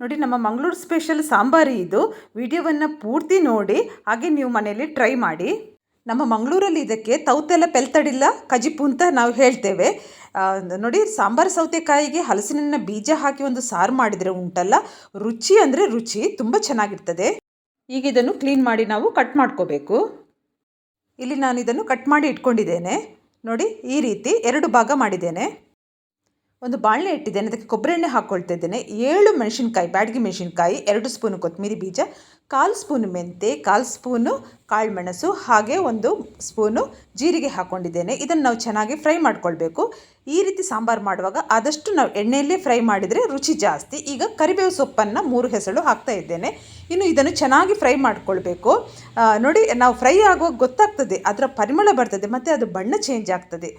ನೋಡಿ, ನಮ್ಮ ಮಂಗಳೂರು ಸ್ಪೆಷಲ್ ಸಾಂಬಾರಿ ಇದು. ವಿಡಿಯೋವನ್ನು ಪೂರ್ತಿ ನೋಡಿ, ಹಾಗೆ ನೀವು ಮನೆಯಲ್ಲಿ ಟ್ರೈ ಮಾಡಿ. ನಮ್ಮ ಮಂಗಳೂರಲ್ಲಿ ಇದಕ್ಕೆ ತೌತೆಲ್ಲ ಪೆಲ್ತಡಿಲ್ಲ ಕಜಿಪು ಅಂತ ನಾವು ಹೇಳ್ತೇವೆ. ನೋಡಿ, ಸಾಂಬಾರು ಸೌತೆಕಾಯಿಗೆ ಹಲಸಿನ ಬೀಜ ಹಾಕಿ ಒಂದು ಸಾರು ಮಾಡಿದರೆ ಉಂಟಲ್ಲ, ರುಚಿ ಅಂದರೆ ರುಚಿ, ತುಂಬ ಚೆನ್ನಾಗಿರ್ತದೆ. ಈಗ ಇದನ್ನು ಕ್ಲೀನ್ ಮಾಡಿ ನಾವು ಕಟ್ ಮಾಡ್ಕೋಬೇಕು. ಇಲ್ಲಿ ನಾನು ಇದನ್ನು ಕಟ್ ಮಾಡಿ ಇಟ್ಕೊಂಡಿದ್ದೇನೆ. ನೋಡಿ, ಈ ರೀತಿ ಎರಡು ಭಾಗ ಮಾಡಿದ್ದೇನೆ. ಒಂದು ಬಾಣಲೆ ಇಟ್ಟಿದ್ದೇನೆ, ಅದಕ್ಕೆ ಕೊಬ್ಬರಿ ಎಣ್ಣೆ ಹಾಕ್ಕೊಳ್ತಾ ಇದ್ದೇನೆ. ಏಳು ಮೆಣಸಿನ್ಕಾಯಿ, ಬ್ಯಾಡಗಿ ಮೆಣಸಿನ್ಕಾಯಿ, ಎರಡು ಸ್ಪೂನು ಕೊತ್ತಂಬರಿ ಬೀಜ, ಕಾಲು ಸ್ಪೂನು ಮೆಂತೆ, ಕಾಲು ಸ್ಪೂನು ಕಾಳುಮೆಣಸು ಹಾಗೆ ಒಂದು ಸ್ಪೂನು ಜೀರಿಗೆ ಹಾಕ್ಕೊಂಡಿದ್ದೇನೆ ಇದನ್ನು ನಾವು ಚೆನ್ನಾಗಿ ಫ್ರೈ ಮಾಡ್ಕೊಳ್ಬೇಕು. ಈ ರೀತಿ ಸಾಂಬಾರು ಮಾಡುವಾಗ ಆದಷ್ಟು ನಾವು ಎಣ್ಣೆಯಲ್ಲೇ ಫ್ರೈ ಮಾಡಿದರೆ ರುಚಿ ಜಾಸ್ತಿ. ಈಗ ಕರಿಬೇವು ಸೊಪ್ಪನ್ನು ಮೂರು ಹೆಸಳು ಹಾಕ್ತಾ ಇದ್ದೇನೆ. ಇನ್ನು ಇದನ್ನು ಚೆನ್ನಾಗಿ ಫ್ರೈ ಮಾಡ್ಕೊಳ್ಬೇಕು. ನೋಡಿ, ನಾವು ಫ್ರೈ ಆಗುವಾಗ ಗೊತ್ತಾಗ್ತದೆ, ಅದರ ಪರಿಮಳ ಬರ್ತದೆ, ಮತ್ತು ಅದು ಬಣ್ಣ ಚೇಂಜ್ ಆಗ್ತದೆ.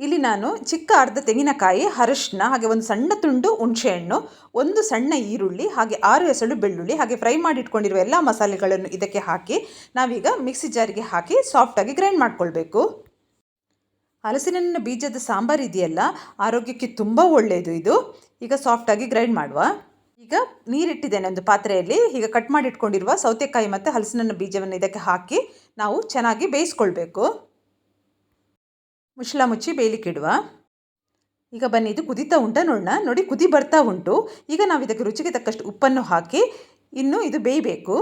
ಇಲ್ಲಿ ನಾನು ಚಿಕ್ಕ ಅರ್ಧ ತೆಂಗಿನಕಾಯಿ ಅರಶಿನ ಹಾಗೆ ಒಂದು ಸಣ್ಣ ತುಂಡು ಹುಣಸೆಹಣ್ಣು, ಒಂದು ಸಣ್ಣ ಈರುಳ್ಳಿ, ಹಾಗೆ ಆರು ಎಸಳು ಬೆಳ್ಳುಳ್ಳಿ, ಹಾಗೆ ಫ್ರೈ ಮಾಡಿ ಇಟ್ಕೊಂಡಿರುವ ಎಲ್ಲ ಮಸಾಲೆಗಳನ್ನು ಇದಕ್ಕೆ ಹಾಕಿ, ನಾವೀಗ ಮಿಕ್ಸಿ ಜಾರಿಗೆ ಹಾಕಿ ಸಾಫ್ಟಾಗಿ ಗ್ರೈಂಡ್ ಮಾಡ್ಕೊಳ್ಬೇಕು. ಹಲಸಿನ ಬೀಜದ ಸಾಂಬಾರು ಇದೆಯಲ್ಲ, ಆರೋಗ್ಯಕ್ಕೆ ತುಂಬ ಒಳ್ಳೆಯದು ಇದು. ಈಗ ಸಾಫ್ಟಾಗಿ ಗ್ರೈಂಡ್ ಮಾಡುವ. ಈಗ ನೀರಿಟ್ಟಿದ್ದೇನೆ ಒಂದು ಪಾತ್ರೆಯಲ್ಲಿ, ಈಗ ಕಟ್ ಮಾಡಿ ಇಟ್ಕೊಂಡಿರುವ ಸೌತೆಕಾಯಿ ಮತ್ತು ಹಲಸಿನ ಬೀಜವನ್ನು ಇದಕ್ಕೆ ಹಾಕಿ, ನಾವು ಚೆನ್ನಾಗಿ ಬೇಯಿಸ್ಕೊಳ್ಬೇಕು. ಮುಚ್ಚಳ ಮುಚ್ಚಿ ಬೇಯಲಿಕ್ಕಿಡುವ ಈಗ ಬನ್ನಿ, ಇದು ಕುದೀತಾ ಉಂಟ, ನೋಡೋಣ. ನೋಡಿ, ಕುದಿ ಬರ್ತಾ ಉಂಟು. ಈಗ ನಾವು ಇದಕ್ಕೆ ರುಚಿಗೆ ತಕ್ಕಷ್ಟು ಉಪ್ಪನ್ನು ಹಾಕಿ, ಇನ್ನು ಇದು ಬೇಯಬೇಕು.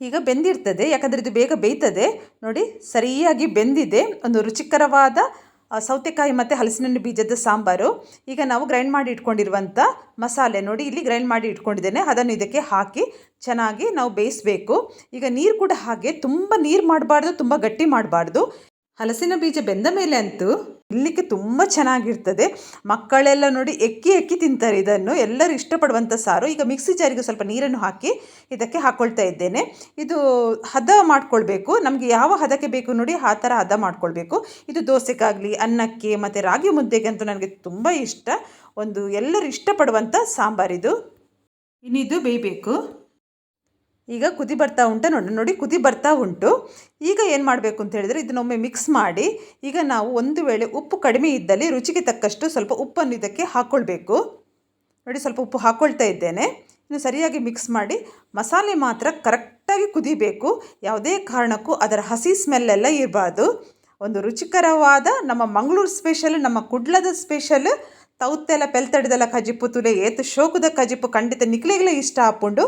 ಈಗ ಬೆಂದಿರ್ತದೆ, ಯಾಕಂದರೆ ಇದು ಬೇಗ ಬೇಯ್ತದೆ. ನೋಡಿ, ಸರಿಯಾಗಿ ಬೆಂದಿದೆ. ಒಂದು ರುಚಿಕರವಾದ ಸೌತೆಕಾಯಿ ಮತ್ತು ಹಲಸಿನಣ್ಣು ಬೀಜದ ಸಾಂಬಾರು. ಈಗ ನಾವು ಗ್ರೈಂಡ್ ಮಾಡಿ ಇಟ್ಕೊಂಡಿರುವಂಥ ಮಸಾಲೆ. ನೋಡಿ, ಇಲ್ಲಿ ಗ್ರೈಂಡ್ ಮಾಡಿ ಇಟ್ಕೊಂಡಿದ್ದೇನೆ. ಅದನ್ನು ಇದಕ್ಕೆ ಹಾಕಿ ಚೆನ್ನಾಗಿ ನಾವು ಬೇಯಿಸಬೇಕು. ಈಗ ನೀರು ಕೂಡ ಹಾಗೆ, ತುಂಬ ನೀರು ಮಾಡಬಾರ್ದು, ತುಂಬ ಗಟ್ಟಿ ಮಾಡಬಾರ್ದು. ಹಲಸಿನ ಬೀಜ ಬೆಂದ ಮೇಲೆ ಅಂತೂ ತಿನ್ನಲಿಕ್ಕೆ ತುಂಬ ಚೆನ್ನಾಗಿರ್ತದೆ. ಮಕ್ಕಳೆಲ್ಲ ನೋಡಿ ಎಕ್ಕಿ ಎಕ್ಕಿ ತಿಂತಾರೆ ಇದನ್ನು. ಎಲ್ಲರೂ ಇಷ್ಟಪಡುವಂಥ ಸಾರು. ಈಗ ಮಿಕ್ಸಿ ಜಾರಿಗೆ ಸ್ವಲ್ಪ ನೀರನ್ನು ಹಾಕಿ ಇದಕ್ಕೆ ಹಾಕ್ಕೊಳ್ತಾ ಇದ್ದೇನೆ. ಇದು ಹದ ಮಾಡ್ಕೊಳ್ಬೇಕು. ನಮಗೆ ಯಾವ ಹದಕ್ಕೆ ಬೇಕು ನೋಡಿ ಆ ಥರ ಹದ ಮಾಡ್ಕೊಳ್ಬೇಕು. ಇದು ದೋಸೆಗಾಗಲಿ, ಅನ್ನಕ್ಕೆ ಮತ್ತು ರಾಗಿ ಮುದ್ದೆಗೆ ಅಂತೂ ನನಗೆ ತುಂಬ ಇಷ್ಟ. ಒಂದು ಎಲ್ಲರೂ ಇಷ್ಟಪಡುವಂಥ ಸಾಂಬಾರಿದು. ಇನ್ನಿದು ಬೇಯಬೇಕು. ಈಗ ಕುದಿ ಬರ್ತಾ ಉಂಟ. ನೋಡಿ ನೋಡಿ, ಕುದಿ ಬರ್ತಾ ಉಂಟು. ಈಗ ಏನು ಮಾಡಬೇಕು ಅಂತ ಹೇಳಿದರೆ ಇದನ್ನೊಮ್ಮೆ ಮಿಕ್ಸ್ ಮಾಡಿ, ಈಗ ನಾವು ಒಂದು ವೇಳೆ ಉಪ್ಪು ಕಡಿಮೆ ಇದ್ದಲ್ಲಿ ರುಚಿಗೆ ತಕ್ಕಷ್ಟು ಸ್ವಲ್ಪ ಉಪ್ಪನ್ನು ಇದಕ್ಕೆ ಹಾಕ್ಕೊಳ್ಬೇಕು ನೋಡಿ, ಸ್ವಲ್ಪ ಉಪ್ಪು ಹಾಕ್ಕೊಳ್ತಾ ಇದ್ದೇನೆ. ಇನ್ನು ಸರಿಯಾಗಿ ಮಿಕ್ಸ್ ಮಾಡಿ, ಮಸಾಲೆ ಮಾತ್ರ ಕರೆಕ್ಟಾಗಿ ಕುದಿಬೇಕು. ಯಾವುದೇ ಕಾರಣಕ್ಕೂ ಅದರ ಹಸಿ ಸ್ಮೆಲ್ಲೆಲ್ಲ ಇರಬಾರ್ದು. ಒಂದು ರುಚಿಕರವಾದ ನಮ್ಮ ಮಂಗಳೂರು ಸ್ಪೆಷಲ್ ನಮ್ಮ ಕುಡ್ಲದ ಸ್ಪೆಷಲ್ ತೌತೆಲ್ಲ, ಪೆಲ್ತಡ್ದೆಲ್ಲ ಕಜಿಪು ತುಲೆ ಏತು, ಶೋಕದ ಕಜಿಪು ಖಂಡಿತ ನಿಕ್ಲಿಗೆಲ್ಲ ಇಷ್ಟ ಹಾಕ್ಕೊಂಡು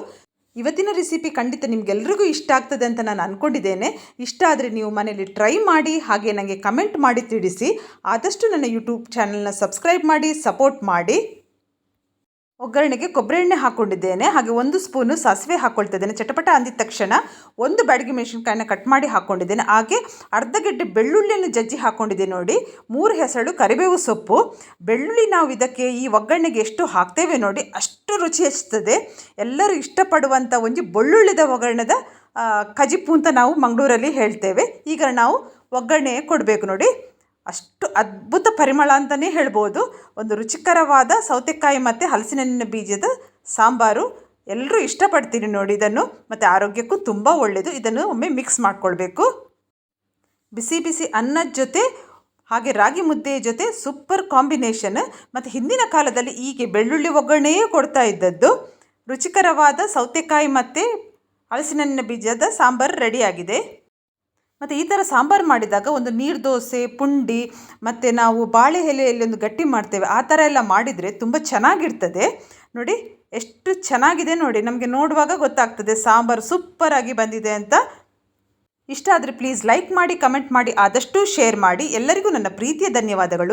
ಇವತ್ತಿನ ರೆಸಿಪಿ ಖಂಡಿತ ನಿಮಗೆಲ್ರಿಗೂ ಇಷ್ಟ ಆಗ್ತದೆ ಅಂತ ನಾನು ಅಂದ್ಕೊಂಡಿದ್ದೇನೆ ಇಷ್ಟ ಆದರೆ ನೀವು ಮನೇಲಿ ಟ್ರೈ ಮಾಡಿ, ಹಾಗೆ ನನಗೆ ಕಮೆಂಟ್ ಮಾಡಿ ತಿಳಿಸಿ. ಆದಷ್ಟು ನನ್ನ ಯೂಟ್ಯೂಬ್ ಚಾನಲ್ನ ಸಬ್ಸ್ಕ್ರೈಬ್ ಮಾಡಿ ಸಪೋರ್ಟ್ ಮಾಡಿ. ಒಗ್ಗರಣೆಗೆ ಕೊಬ್ಬರಿ ಎಣ್ಣೆ ಹಾಕ್ಕೊಂಡಿದ್ದೇನೆ. ಹಾಗೆ ಒಂದು ಸ್ಪೂನು ಸಾಸಿವೆ ಹಾಕ್ಕೊಳ್ತಾ ಇದ್ದೇನೆ ಚಟಪಟ ಅಂದಿದ ತಕ್ಷಣ ಒಂದು ಬ್ಯಾಡಗಿ ಮೆಣಸಿನ್ಕಾಯಿನ ಕಟ್ ಮಾಡಿ ಹಾಕ್ಕೊಂಡಿದ್ದೇನೆ ಹಾಗೆ ಅರ್ಧ ಗೆಡ್ಡೆ ಬೆಳ್ಳುಳ್ಳಿಯನ್ನು ಜಜ್ಜಿ ಹಾಕ್ಕೊಂಡಿದ್ದೆ ನೋಡಿ. ಮೂರು ಹೆಸರು ಕರಿಬೇವು ಸೊಪ್ಪು. ಬೆಳ್ಳುಳ್ಳಿ ನಾವು ಇದಕ್ಕೆ ಈ ಒಗ್ಗರಣೆಗೆ ಎಷ್ಟು ಹಾಕ್ತೇವೆ ನೋಡಿ ಅಷ್ಟು ರುಚಿ ಹೆಚ್ಚುತ್ತದೆ ಎಲ್ಲರೂ ಇಷ್ಟಪಡುವಂಥ ಒಂದು ಬೆಳ್ಳುಳ್ಳಿದ ಒಗ್ಗರಣೆದ ಕಜಿಪು ಅಂತ ನಾವು ಮಂಗಳೂರಲ್ಲಿ ಹೇಳ್ತೇವೆ. ಈಗ ನಾವು ಒಗ್ಗರಣೆ ಕೊಡಬೇಕು ನೋಡಿ. ಅಷ್ಟು ಅದ್ಭುತ ಪರಿಮಳ ಅಂತಲೇ ಹೇಳ್ಬೋದು. ಒಂದು ರುಚಿಕರವಾದ ಸೌತೆಕಾಯಿ ಮತ್ತು ಹಲಸಿನ ಬೀಜದ ಸಾಂಬಾರು. ಎಲ್ಲರೂ ಇಷ್ಟಪಡ್ತೀನಿ ನೋಡಿ ಇದನ್ನು. ಮತ್ತು ಆರೋಗ್ಯಕ್ಕೂ ತುಂಬ ಒಳ್ಳೆಯದು ಇದನ್ನು ಒಮ್ಮೆ ಮಿಕ್ಸ್ ಮಾಡ್ಕೊಳ್ಬೇಕು. ಬಿಸಿ ಬಿಸಿ ಅನ್ನದ ಜೊತೆ, ಹಾಗೆ ರಾಗಿ ಮುದ್ದೆಯ ಜೊತೆ ಸೂಪರ್ ಕಾಂಬಿನೇಷನ್ ಮತ್ತು ಹಿಂದಿನ ಕಾಲದಲ್ಲಿ ಹೀಗೆ ಬೆಳ್ಳುಳ್ಳಿ ಒಗ್ಗರಣೆಯೇ ಕೊಡ್ತಾ ಇದ್ದದ್ದು. ರುಚಿಕರವಾದ ಸೌತೆಕಾಯಿ ಮತ್ತು ಹಲಸಿನ ಬೀಜದ ಸಾಂಬಾರು ರೆಡಿಯಾಗಿದೆ ಮತ್ತು ಈ ಥರ ಸಾಂಬಾರು ಮಾಡಿದಾಗ ಒಂದು ನೀರು ದೋಸೆ, ಪುಂಡಿ, ಮತ್ತು ನಾವು ಬಾಳೆ ಎಲೆಯಲ್ಲಿ ಒಂದು ಗಟ್ಟಿ ಮಾಡ್ತೇವೆ. ಆ ಥರ ಎಲ್ಲ ಮಾಡಿದರೆ ತುಂಬ ಚೆನ್ನಾಗಿರ್ತದೆ. ನೋಡಿ, ಎಷ್ಟು ಚೆನ್ನಾಗಿದೆ ನೋಡಿ. ನಮಗೆ ನೋಡುವಾಗ ಗೊತ್ತಾಗ್ತದೆ ಸಾಂಬಾರು ಸೂಪರಾಗಿ ಬಂದಿದೆ ಅಂತ. ಇಷ್ಟ ಆದರೆ ಪ್ಲೀಸ್ ಲೈಕ್ ಮಾಡಿ ಕಮೆಂಟ್ ಮಾಡಿ, ಆದಷ್ಟು ಶೇರ್ ಮಾಡಿ. ಎಲ್ಲರಿಗೂ ನನ್ನ ಪ್ರೀತಿಯ ಧನ್ಯವಾದಗಳು.